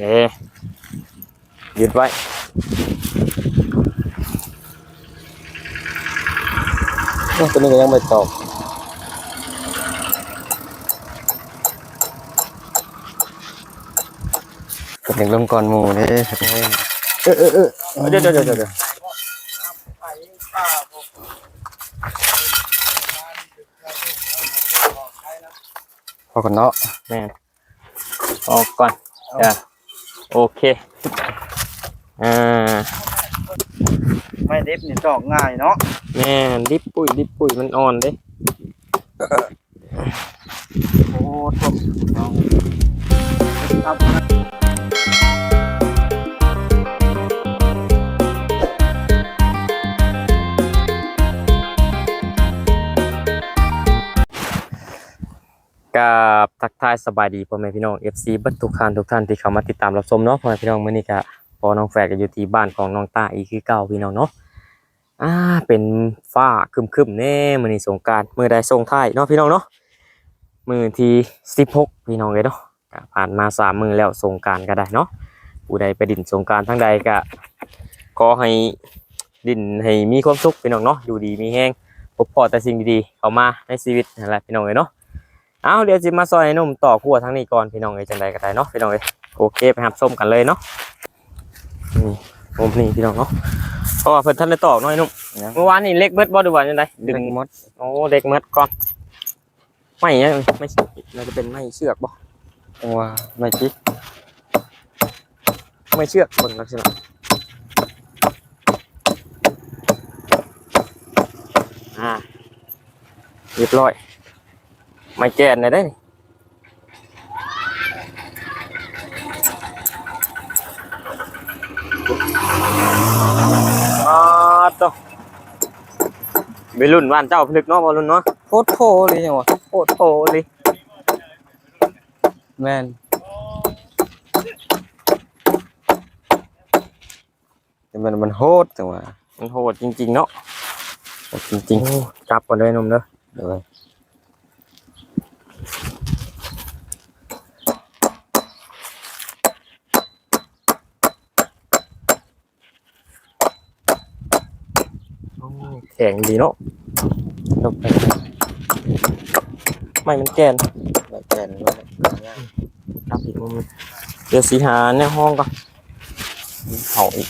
เอยึดไว้ตัวนี้ก็ยังไม่ตอบกดถึงลงก่อนหมูเด้เออเออเออเดี๋ยวเดี๋ยวเดี๋ยวเดี๋ยวพอก่อนเนาะแม่ออกก่อนจ้ะ โอเคอ่าไม่เด็บนี่ตอกง่ายเนาะแม่นดิบปุ้ยดิบปุ้ยมันอ่อนเด้โอ้ตกเอาครับกับทักทายสบายดีพ่อแม่พี่น้อง FC เบัดทุกท่านทุกท่านที่เข้ามาติดตามรับชมเนาะพ่อแม่พี่น้องมื้อนี้ก็พอน้องแฝดก็อยู่ที่บ้านของน้องต้าอีกคือเก่าพี่น้องเนาะอ่าเป็นฟ้าครึมๆแน่มื้อนี้สงการมื้อใดส่งท้ายเนาะพี่น้องเนาะมื้อที่16พี่น้องเลยเนาะก็ผ่านมาสามมื้อแล้วสงการก็ได้เนาะผู้ใดไปดินสงการทั้งใดก็ขอให้ดินให้มีความสุขพี่น้องเนาะอยู่ดีมีแฮงพบพอแต่สิ่งดีๆเข้ามาในชีวิตนั่นแหละพี่น้องเลยเนาะ เอาเดี๋ยวจิมาซอยให้หนุ่มต่อขั้วทั้งนี้ก่อนพี่น้องเอ้ยจังใดก็ได้เนาะพี่น้องเอ้ยโอเคไปหับส้มกันเลยเนาะนี่ผมนี่พี่น้องเนาะเพราะว่าเพิ่นท่านได้ตอกน้อยหนุ่มเมื่อวานนี่เล็กเบิดบ่ดูว่าจังไดดึดึงงมดโอ้เด็กเบิดก่อนไม่เนี่ยไม่น่าจะเป็นไม่เชือกบ่จังว่าไม่จิกไม่เชือกเบิ่งลักษณะอ่าเรียบร้อย ไม่แกนได้ได้นี่อ่าตัวไปรุ่นบ้านเจ้าพลึกเนาะบอรุ่นเนาะโคตรโพเลยจังวะโคตรโตเลยแม่นแต่มันมันโหดจังวะมันโหดจริง ๆ เนาะจริงโอ้จับก่อนเลยหนุ่มเด้อๆเดี๋ยวไว้ โอ้แข็งดีเนาะลบไปไม่มันแกนไม่แก่นไว้จับอีกมุมหนึ่งเดี๋ยวสีหาในห้องก่อนเผาอีก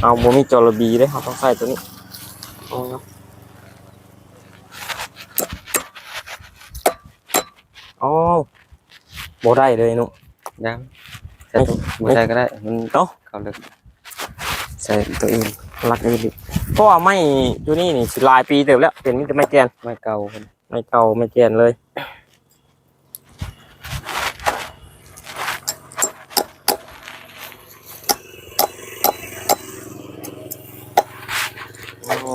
เอาโมมีจอระบีเลยเขาต้องใส่ตัวนี้เอาเนาะอ๋อโบได้เลยหนุ่มยังใส่ตัวไม่ใส่ก็ได้ มันเนาะเขาเลิกใส่ตัวอื่น รักอื่นดิเพราะว่าไม่อยู่นี่นี่สิหลายปีเติบแล้วเป็นมิตรไม่แกนไม่เก่าคนไม่เก่าไม่แกนเลยโอ้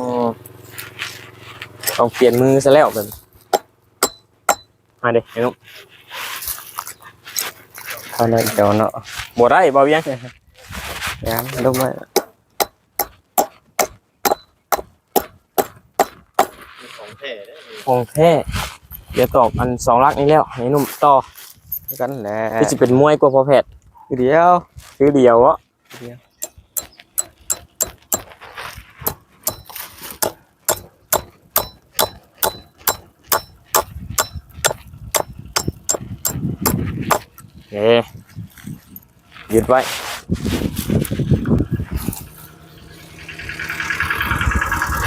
ต้องเปลี่ยนมือซะแล้วเป็นมาเด็กนุ๊กเขาเลยเดี๋ยวเนาะบวได้บ่เวียงยังลบไว้ ของแท้เดี๋ยวตอกอันสองลักนี้แล้วให้หนุ่มต่อกันแหละที่จะเป็นมวยกว่าพอแพทย์เดียวคือเดียวอะเดียวเอ๊ยึดไว้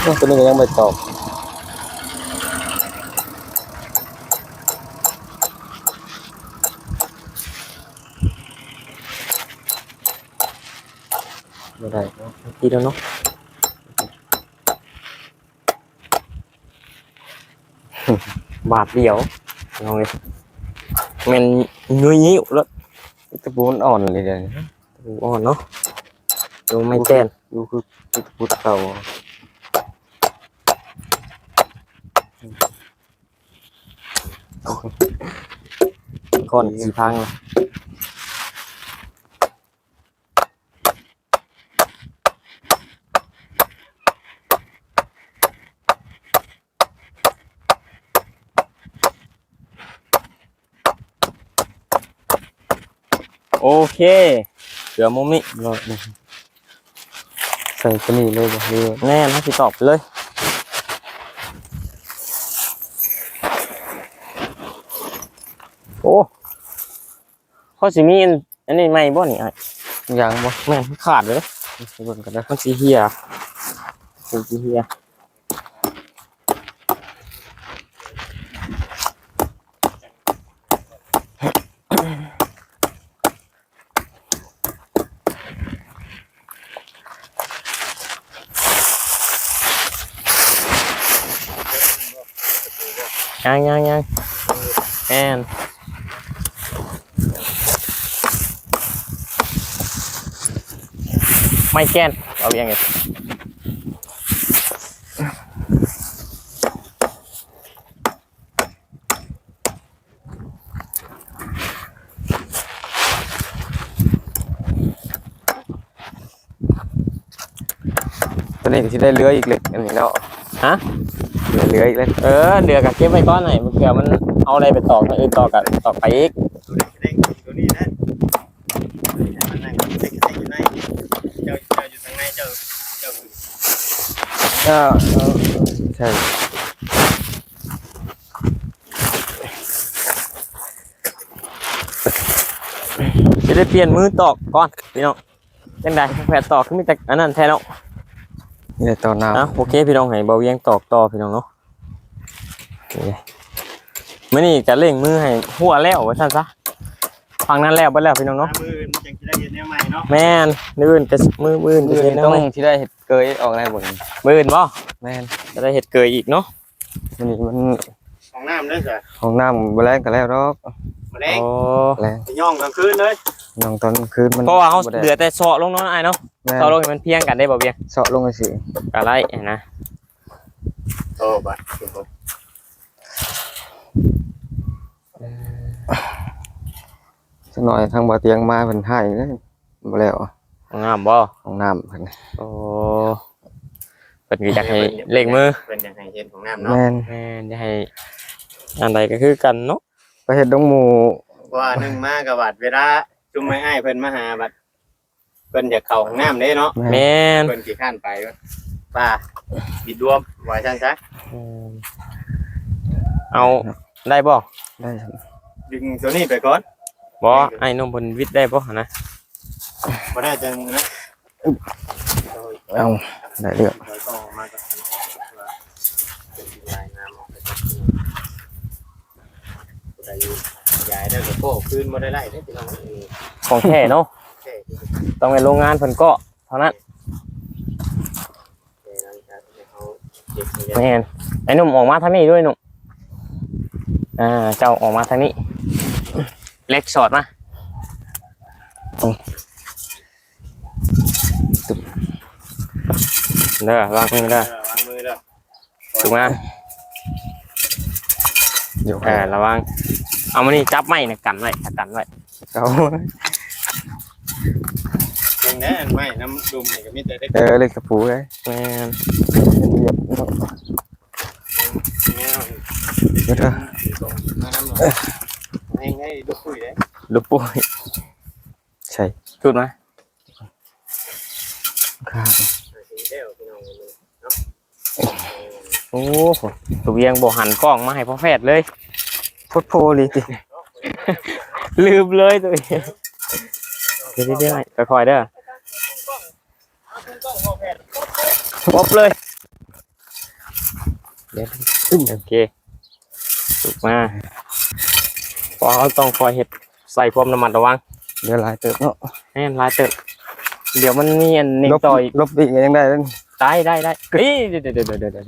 โอ้ตัวนี้ก็ยังไม่ตอบ ไม่ได้ ทีแล้วเนาะบาทเดียวเอาเลยมันนุ้ยยิ้วแล้วตะปูมันอ่อน เลยเดี๋ยวนี้ดูอ่อนเนาะดูไม่แกนดูคือตะปูเก่าก่อนสีพังเลยโอเคเหลือมุมนี้รอดใส่ตัวนี้เลยบ่หรือว่าแน่นะสิตอบไปเลยโอ้เขาสิมีอันอันนี้ไม่บ่นี่ไอ้ยางบ่แม่นมันขาดเลยใส่เบิ่งกันนะมันสีเฮียมันสีเฮียยังยังยังแอน ไม่แกนเอาอย่างไงตัวนี้ก็สิได้เลื้อยอีกเล็กอันนี้เนาะฮะได้เลื้อยอีกเล็กเออเดือกับเก็บไว้ก้อนหน่อยเผื่อมันเอาอะไรไปต่อกันอื่นต่อกันต่อไปอีก เด้งตัวนี้นะมันนั่งเด็กอยู่ในเจ้าเจ้าอยู่ทางในเจ้าเจ้าคือ ถ้าเอาใช่จะได้เปลี่ยนมือตอกก่อนพี่น้องยังไงแผลตอกขึ้นมีแต่อันนั้นแท้แล้วนี่ได้ตอนน้ำอะโอเคพี่น้องให้เบาเวียงตอกต่อพี่น้องเนาะนี่มื่อนี้จะเร่งมือให้หัวแล้วว่าซั่นซะฟังนั้นแล้วไปแล้วพี่น้องเนาะมือมันจังจะได้เย็นแนวใหม่เนาะแม่นนื่นจะมือมือมืจะอเห็นต้ต้อองงที่ได้เห็ดเกยออกได้บ่นี่มือนบ่แม่นจะได้เห็ดเกยอีกเนาะมันนี่มันของน้ำด้วยจ้ะของน้ำบ่แรงก็แล้วดอกมาแดงโอ้แรงไปย่องกลางคืนเลยน้องตอนกลางคืนมันเพราะว่าเขาบ่ได้เดือแต่เสาะลงเนาะไอ้ายเนาะแม่นเสาะลงให้มันเพียงกันได้บ่เวียงเสาะลงไปสิอะไรนะโอ้บะสักหน่อยทางบ่อเตียงมาเพิ่นให้เด้อบ่แล้ว งามบ่ของน้ำเพิ่นโอ้เปิดอยากให้เล่งมือเป็นยังไงเย็นของน้ำเนาะแม่นแม่นอยากให้อันใดก็คือกันเนาะไปเฮ็ดดงหมูว่าหนึ่งมากับบัดเวลาจุ่มไม่ให้เพิ่นมาหาบัดเพิ่นอยากเข้าของน้ำเด้เนาะแม่นแม่นเพิ่นกี่ขั้านไปวะป้าบิดรวมไว้ซั่นซะเอาได้บ่ได้ครับดึงตัวนี้ไปก่อนบ่ไอ้หนมเพิ่นวิทย์ได้บ่นะ บ่ได้จังนะเอาได้เรื่องต้องมากับเป็นลายน้ำออกไปได้อยู่ยายได้กับโป้คืนบ่ได้ไล่ได้พี่น้องเออของแท้เนาะต้องในโรงงานเพิ่นก็เท่านั้นแค่นั้นครับให้เขาเก็บเงินแม่นไอ้หนุ่มออกมาทางนี้ด้วยหนุ่มอ่าเจ้าออกมาทางนี้ เล็กสอดมา เด้อวางมือเด้อเออวางมือเด้อถูกไหมอยู่เออระวัง เอามานี่จับไม้นะกันไว้กันไว้เขาเองนะไม่น้ำดุมนี่ก็มีแต่ได้เออเลยกระปูเลยแม่นเหยียบแนวเดี๋ยวเถอะตรงมาน้ำหน่อยให้ให้ดูคุยได้ลูกปุ้ยใช่พูดมาครับ สีเดียวพี่น้องเลยเนาะ โอ้โหตัวเวียงบอกหันกล้องมาให้พ่อแพทย์เลยพุทโพลีติลืมเลยตัวเองเดี๋ยวเดี๋ยวๆค่อยๆเด้อพบเลยเดี๋ยวโอเคถูกมาเพอเขาต้องคอยเห็ดใส่ความระมัดระวัง เดี๋ยวหลายเติบเนาะให้มันลายเติบเดี๋ยวมันมีอันหนึ่งลบต่อยลบอีกยังได้เลยได้ได้ได้เฮ้ยเดี๋ยวเดี๋ยวเดี๋ยวเดี๋ยวเดี๋ยว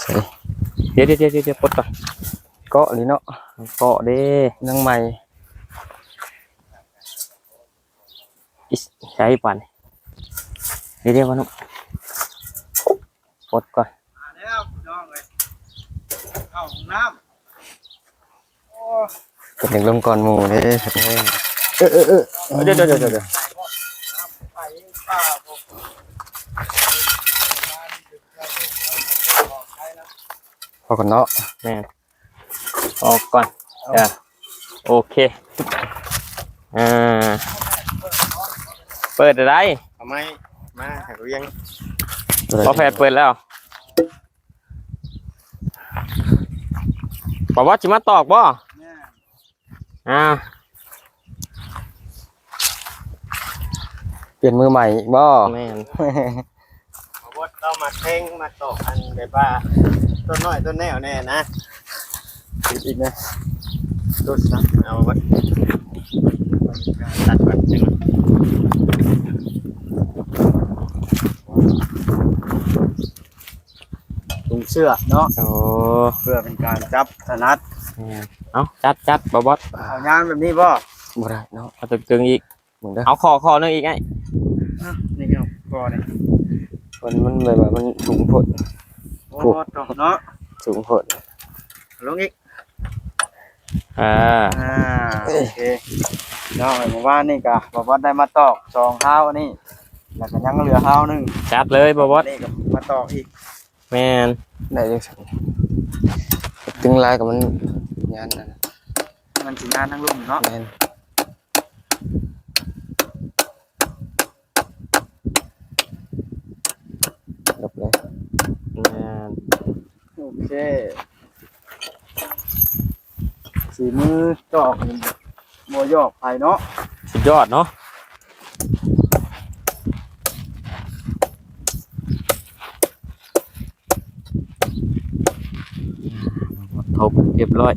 ใช่ เดี๋ยวเดี๋ยวเดี๋ยวปลดก่อนเกาะนี่เนาะเกาะเด้ยังใหม่ใช้ปันเดี๋ยวเดี๋ยวมันปลดก่อนแล้วน้องเลยเข้าน้ำเป็นอย่างลงก่อนหมูเด้เออเออเออเดี๋ยวเดี๋ยวเดี๋ยวเดี๋ยว ไปป้าผม พอกันเนาะแม่นออกก่อนเดี๋ยวโอเคอ่าเปิดอะไรเอาไม้มาหักเรียงพอแฟดเปิดแล้วบอกว่าจิมาตอกบ่อ่าเปลี่ยนมือใหม่อีกบ่แม่นเอาบดเรามาเท่งมาตอกอันแบบว่า ต้นน้อยต้นแนวแน่นะอีกอีกนะต้นสักเอาบดตัดก่อนจังถุงเสื้อเนาะโอ้เพื่อเป็นการจับถนัดแม่นเอาจัดจัดบอบอสเอายางแบบนี้ป่ะบ่ได้เนาะเอาตึงๆอีกมึงเด้อเอาคอคอนึงอีกไงนี่พี่น้องก่อนเลยมันมันแบบว่ามันสูงโพด โอ้ตรงเนาะสูงโพดลงอีกอ่าอ่าโอเคน้องผมว่านี่กะบอกว่าได้มาตอกสองห้าวอันนี้แล้วก็ยังเหลือห้าวหนึ่งจัดเลยบอบอสนี่ก็มาตอกอีกแม่นได้จังซั่นตึงลายกับมันยานนั่นมันสิงานทั้งรุ่มเนาะแม่นจบเลย แม่น โอเคสีมือตอกนี่โมยอกไปเนาะสุดยอดเนาะทบเรียบร้อย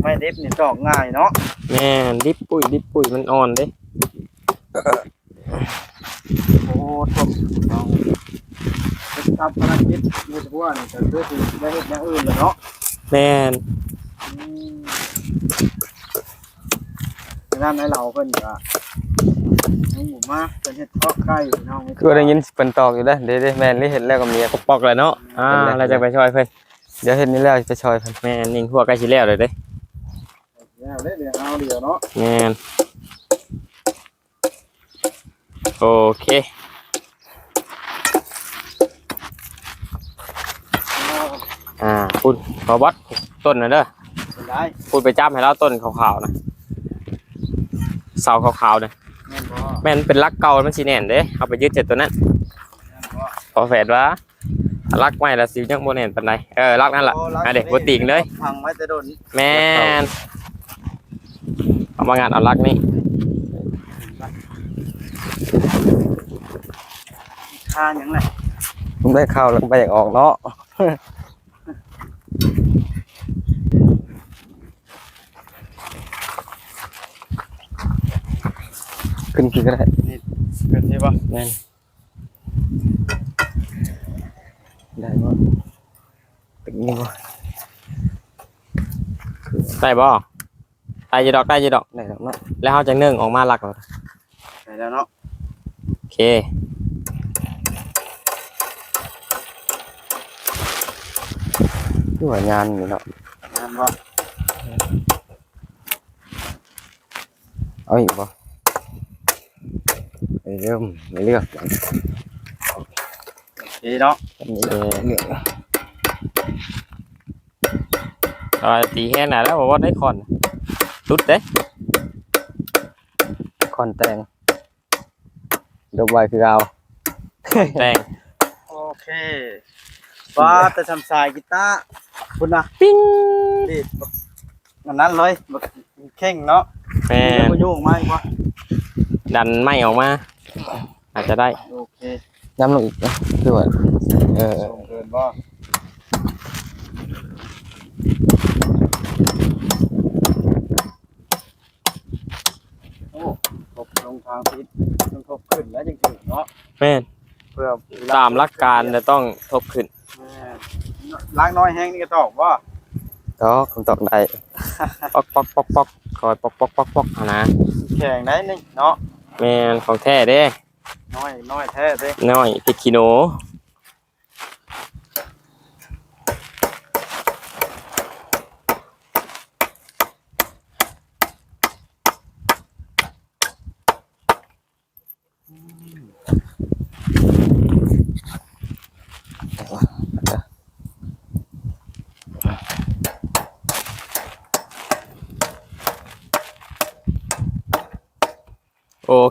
ไม่ดิบนี่ตอกง่ายเนาะแม่นดิบปุ๋ยดิบปุ๋ยมันอ่อนเด้ โอ้ทบเอา ทำภารกิจมือทั่วนี่ก็คือสิได้เฮ็ดอย่างอื่นเลยเนาะแม่นอืมดังนั้นให้เราเพิ่นก็ให้หมูมาเป็นเฮ็ดทอดไก่น้องคือได้ยินเพิ่นตอกอยู่เด้อเด้ๆแม่นนี่เห็นแล้วก็เมียปอกๆเลยเนาะอ่าเป็นไรเราจะไปช่วยเพิ่นเดี๋ยวเห็นนี่แล้วจะช่วยเพิ่นแม่นนิ่งพวกใกล้สิแล้วเลยเด้แล้วเด้เดี๋ยวเอาเดี๋ยวเนาะ แม่นโอเค อาอ่าพูดขอบัดต้นนะเด้อเป็นได้พูดไปจับให้เราต้นขาวๆนะเสาขาวๆนะแม่นบ่แม่นเป็นลักเก่ามันสีแน่นเด้เอาไปยึดเจ็ดตัวนั้นแม่นบ่พอแฝดว่าลักไว้ละสิยังบ่แน่นปานใดเออลักนั่นล่ะโรัอะเด็กบ่ติ่งเลยพังไว้จะโดนแม่นเอามางานเอาลักนี่ค่าหยังไงผมได้เข้าแล้วก็ไปอยากออกเนาะ ขึ้นขึ้นก็ได้เป็นที่บ่แม่นได้บ่ตึงนี่บ่ได้บ่ได้ยีดอกได้ยีดอก ได้แล้วเนาะแล้วเฮาจังนึ่งออกมาลักเอาได้แล้วเนาะโอเคที่ว่างานนี่เนาะแม่นบ่เอาอีกบ่ไป เริ่มไม่เลือกอย่างดีเนาะอันนี้เลือกเลือกเอาตีแค่ไหนแล้วบอกว่าได้คอนสุดเด้คอนแตงดอกไว้คือเอาแต่งโอเคว่าแต่ทำสายกีตาร์คุณน่ะปิ้งดีบักอันนั้นเลยบักเข่งเนาะแม่นบ่ยุ่งมากบ่ดันไม่ออกมา อาจจะได้โอเคย้ำลงอีกนะคือว่าเออส่งเกินบ่โอ้ทบลงทางพิษต้องทบขึ้นแล้วจริงๆเนาะแม่นเพื่อตามหลักการจะต้องทบขึ้นแม่ล้างน้อยแห้งนี่ก็ตอกว่าตอกคำตอกได้ปอกปอกปอกปอกคอยปอกปอกปอกปอกเอานะแข่งได้นี่เนาะ แม่นของแท้เด้น้อยน้อยแท้เด้น้อยพริกขี้หนู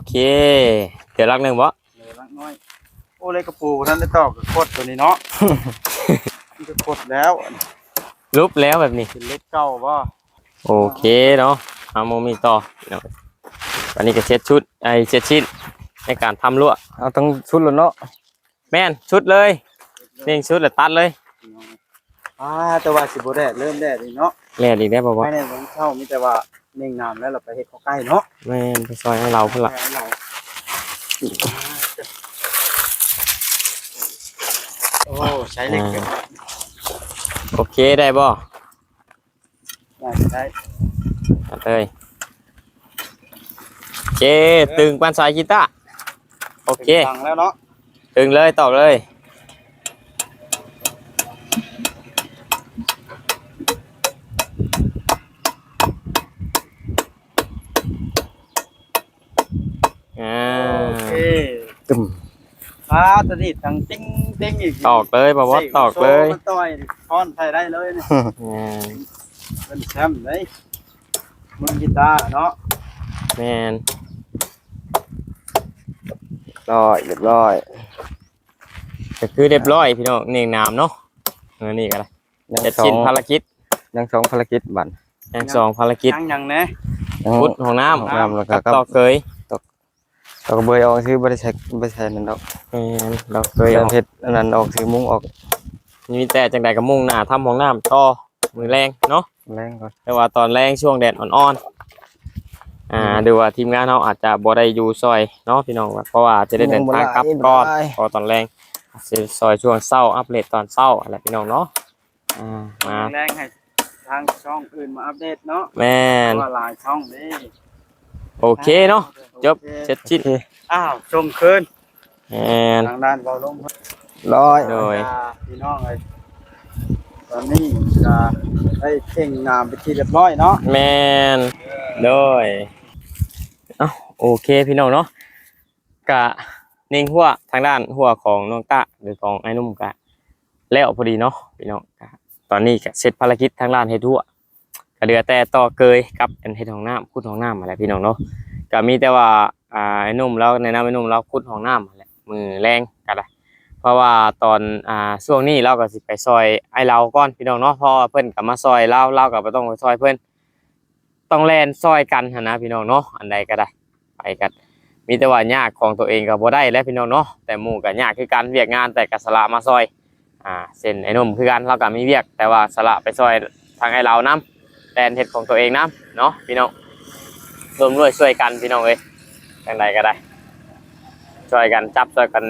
เค เดี๋ยวรักหนึ่งบ่เหลือลักน้อย โอ้เลยกระปูท่านได้ตอกกับโคตรตัวนี้เนาะ มันจะโคตรแล้วรูปแล้วแบบนี้ เป็นเล็กเก่าบ่โอเคเนาะเอาโมมีต่อพี่น้องวันนี้ก็เช็ดชุดไอเช็ดชิ้นในการทำลวดเอาทั้งชุดแล้วเนาะแม่นชุดเลยนี่ชุดแล้วตัดเลยอ่าแต่ว่าสิบ่แดดเริ่มแดดนี่เนาะแล่ดีได้บ่บ่ไม่ได้ลงเช่ามีแต่ว่า เน่งน้ำแล้วเราไปเฮ็ดเข้าใกล้เนาะแม่นไปซอยให้เราพุ่นล่ะให้เราโอ้ใช้เหล็กเก็บโอเคได้บ่ได้ได้ตัดเลยโอเคตึงปันสายกีตาร์โอเค ฟังแล้วเนาะ ตึงเลยตอกเลยอ่า โอเค ตึม อ่าตัวนี้ตั้งติ้งติ้งอีกตอกเลยบ่ว่าตอกเลยโซ่มันต่อยค้อนใส่ได้เลยนี่อ่าเป็นแชมป์เลยมือกีตาร์เนาะแม่นร้อยเรียบร้อยก็คือเรียบร้อยพี่น้องเนียงนามเนาะเออนี่ก็ได้ยังเจ็ดสอชิ้งนภารกิจยังสองภารกิจบัตรยังสองภารกิจยังยังแน่ยังพุทธของน้ของน้ำแล้วำก็กับตอกเคย เราก็เบยออกซื้อบริษัทบริษัทนั่นดอกแม่นดอกเคยเบออกเพชรอันนั้นออกซื้อมุ้งออกมีแต่จังใดก็มุ่งหน้าทำของน้ำต่อมือแรงเนาะแรงก่อนแต่ว่าตอนแรงช่วงแดดอ่อนๆอ่าดูว่าทีมงานเราอาจจะบ่ได้อยู่ซอยเนาะพี่น้องเพราะว่าจะได้เดินทางกลับก่อนเพอตอนแรงสิซอยช่วงเช้าอัปเดตตอนเช้าอะไรพี่น้องเนาะอ่ามาแรงให้ทางช่องอื่นมาอัปเดตเนาะแม่เพนราะว่าหลายช่องนี่ โอเคเนาะจบเสร็จชิ้นอ้าวชมคืนแม่นทางด้านเบาลงร้อยโดยพี่น้องเลยตอนนี้จะได้เข่งงามไปนที่เรียบร้อยเนาะแม่นโดยเอ้าโอเคพี่น้องเนาะกะนิ่งหัวทางด้านหัวของน้องตะหรือของไอ้นุ่มกะแล้วพอดีเนาะพี่น้องกะตอนนี้กะเสร็จภารกิจทางด้านเฮ็ดหัว ก็เหลือแต่ต่อเกยกับอันเฮ็ดห้องน้ำขุดห้องน้ำอะไรพี่น้องเนาะก็มีแต่ว่าอ่าไอ้นุ่มแล้วในน้ำไอ้นุ่มเราขุดห้องน้ำนั่นแหละมือแรงกันละเพราะว่าตอนอ่าช่วงนี้เราก็สิไปซอยไอ้เราก่อนพี่น้องเนาะพอเพิ่นก็มาซอยเราเราก็บ่ต้องไปซอยเพิ่นต้องแลนซอยกันหันนะพี่น้องเนาะอันใดก็ได้ไปกันมีแต่ว่ายากของตัวเองก็บ่ได้แล้วพี่น้องเนาะแต่หมู่ก็ยากคือการเวียกงานแต่ก็สละมาซอยอ่าเส้นไอ้นุ่มคือกันเราก็มีเวียก แต่ว่าสละไปซอยทางไอ้เรานํแลนเห็ดของตัวเองนะเนาะพี่น้องรวมด้วยช่วยกันพี่น้องเอ้ยอย่างไรก็ได้ ช่วยกันจับช่วยกัน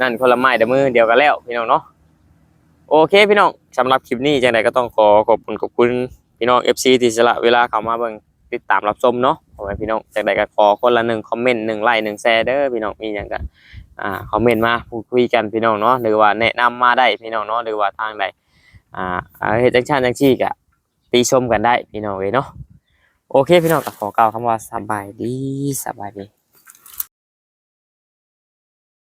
นั่นคนละไม้เดมือเดียวกันแล้วพี่น้องเนาะโอเคพี่น้องสำหรับคลิปนี้จังไดก็ต้องขอขอบคุณขอบคุณพี่น้อง FC ที่สละเวลาเข้ามาเบิ่งติดตามรับชมเนาะขอให้พี่น้องจังไดก็ขอคนละหนึ่งคอมเมนต์หนึ่งไลค์หนึ่งแชร์เด้อพี่น้องมีอย่างก็อ่าคอมเมนต์มาพูดคุยกันพี่น้องเนาะหรือว่าแนะนำมาได้พี่น้องเนาะหรือว่าทางใดอ่าอ่าเฮ็ดจังชันจังซี่ก็ ตีชมกันได้พี่น้องเว้ยเนาะโอเคพี่น้องก็ขอกล่าวคำว่าสบายดีสบายดี